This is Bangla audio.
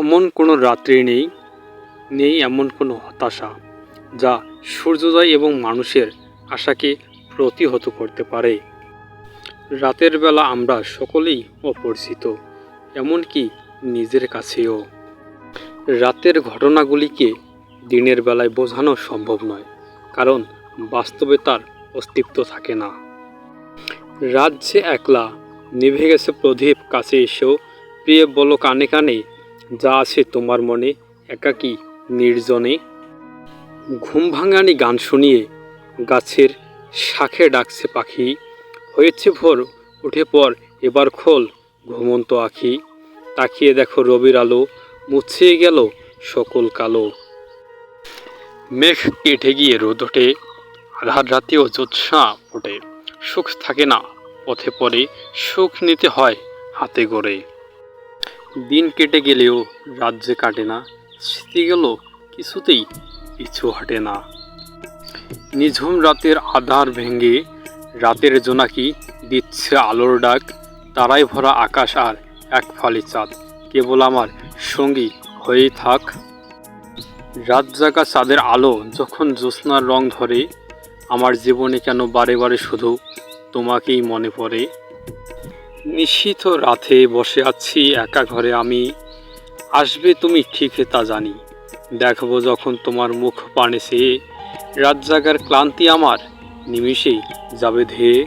এমন কোনো রাত্রি নেই নেই এমন কোনো হতাশা, যা সূর্যোদয় এবং মানুষের আশাকে প্রতিহত করতে পারে। রাতের বেলা আমরা সকলেই অপরিচিত, এমনকি নিজের কাছেও। রাতের ঘটনাগুলিকে দিনের বেলায় বোঝানো সম্ভব নয়, কারণ বাস্তবে তার অস্তিত্ব থাকে না। রাত যে একলা নিভে গেছে প্রদীপ কাছে এসেও প্রিয় বলো কানে কানে যা আছে তোমার মনে, একাকী, নির্জনে। ঘুম ভাঙানি গান শুনিয়ে গাছের শাখে ডাকছে পাখি। হয়েছে ভোর, উঠে পর এবার খোল ঘুমন্ত আখি। তাকিয়ে দেখো রবির আলো মুছিয়ে গেল সকল কালো। মেঘ কেটে গিয়ে রোদ ওঠে, আধার রাতেও জ্যোৎস্না ফোটে। সুখ থাকে না, পথে পরে সুখ নিতে হয় হাতে গড়ে দিন কেটে গেলেও রাত যে কাটে না, স্মৃতি গেল কিছুতেই পিছু হাঁটে না। নিঝুম রাতের আধার ভেঙে রাতের জোনাকি দিচ্ছে আলোর ডাক, তারাই ভরা আকাশ আর এক ফালি চাঁদ। কেবল আমার সঙ্গী হয়েই থাক। রাত জাগা চাঁদের আলো যখন জ্যোৎস্নার রং ধরে, আমার জীবনে কেন বারে বারে শুধু তোমাকেই মনে পড়ে? নিশীথ রাতে বসে আছি, একা ঘরে আমি। আসবে তুমি ঠিক তা জানি। দেখব যখন তোমার মুখ পানে সে। রাত জাগার ক্লান্তি আমার, নিমিষেই যাবে ধেয়ে।